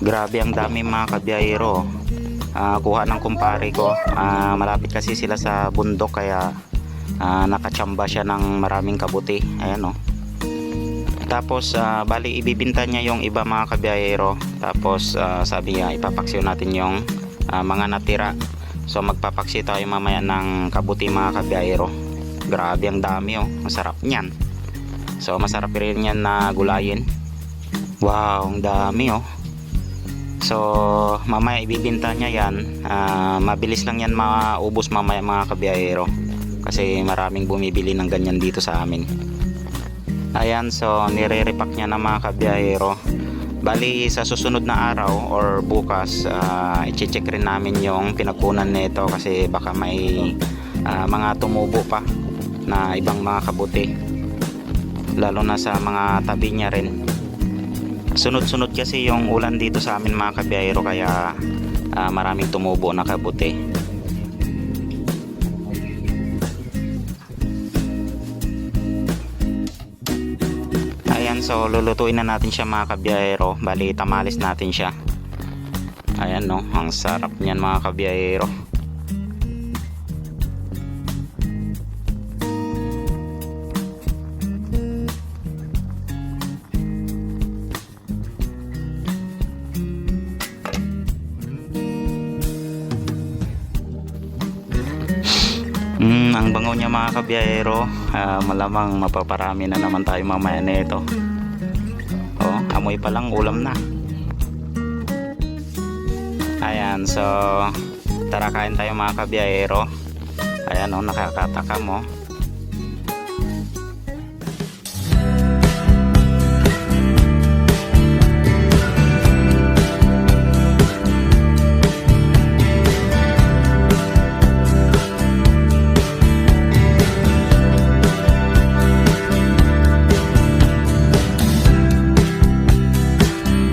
Grabe ang dami mga kabiyahero. Ah, kuha ng kumpare ko. Ah, malapit kasi sila sa bundok kaya ah, nakachamba siya ng maraming kabuti. Ayan oh. Tapos ah, bali ibibinta niya yung iba mga kabiyahero. Tapos ah, sabi niya ipapaksiw natin yung ah, mga natira. So magpapaksi tayo mamaya ng kabuti mga kabiyahero. Grabe ang dami oh. Masarap niyan. So masarap rin yan na gulayin. Wow, ang dami oh. So, mamaya ibibinta niya yan. Ah, mabilis lang yan maubos mamaya mga kabiyahero. Kasi maraming bumibili ng ganyan dito sa amin. Ayan, so nire-repack niya na mga kabiyahero. Bali, sa susunod na araw or bukas, uh, i-check rin namin yung pinagkunan nito kasi baka may ah, mga tumubo pa na ibang mga kabuti. Lalo na sa mga tabi niya rin sunod-sunod kasi yung ulan dito sa amin mga kabiyahero kaya ah, maraming tumubo na kabuti. Ayan so lulutuin na natin siya mga kabiyahero. Bali tamalis natin siya. Ayan no ang sarap niyan mga kabiyahero Mm, ang bango niya mga kabiyahero, ah, malamang mapaparami na naman tayo mamaya nito. Oh, amoy pa lang ulam na. Ayan, so tara kain tayo mga kabiyahero. Ayan oh, nakakataka mo.